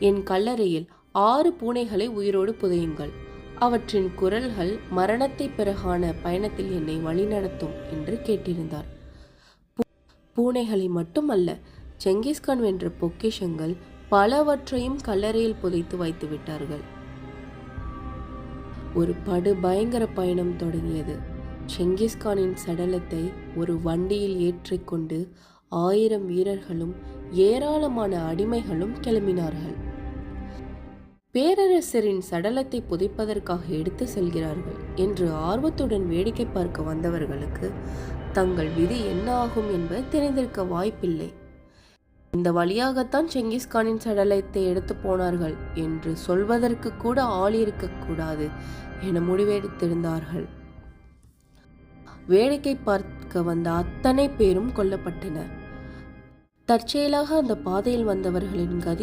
என் கல்லறையில் ஆறு பூனைகளை உயிரோடு புதையுங்கள். அவற்றின் குரல்கள் மரணத்தை பிறகான பயணத்தில் என்னை வழிநடத்தும் என்று கேட்டிருந்தார். பூ- பூனைகளை மட்டுமல்ல செங்கிஸ்கான் வென்ற பொக்கிஷங்கள் பலவற்றையும் கல்லறையில் புதைத்து வைத்து விட்டார்கள். ஒரு படு பயங்கர பயணம் தொடங்கியது. செங்கிஸ்கானின் சடலத்தை ஒரு வண்டியில் ஏற்றிக்கொண்டு ஆயிரம் வீரர்களும் ஏராளமான அடிமைகளும் கிளம்பினார்கள். பேரரசரின் சடலத்தை புதைப்பதற்காக எடுத்து செல்கிறார்கள் என்று ஆர்வத்துடன் வேடிக்கை பார்க்க வந்தவர்களுக்கு தங்கள் விதி என்ன ஆகும் என்பது தெரிந்திருக்க வாய்ப்பில்லை. இந்த வழியாகத்தான் செங்கிஸ்கானின் சடலத்தை எடுத்து போனார்கள் என்று சொல்வதற்கு கூட ஆள் இருக்கக்கூடாது என முடிவெடுத்திருந்தார்கள். வேடிக்கை பார்க்க வந்த அத்தனை பேரும் கொல்லப்பட்டனர். தற்செயலாக அந்த பாதையில் வந்தவர்களின் கதி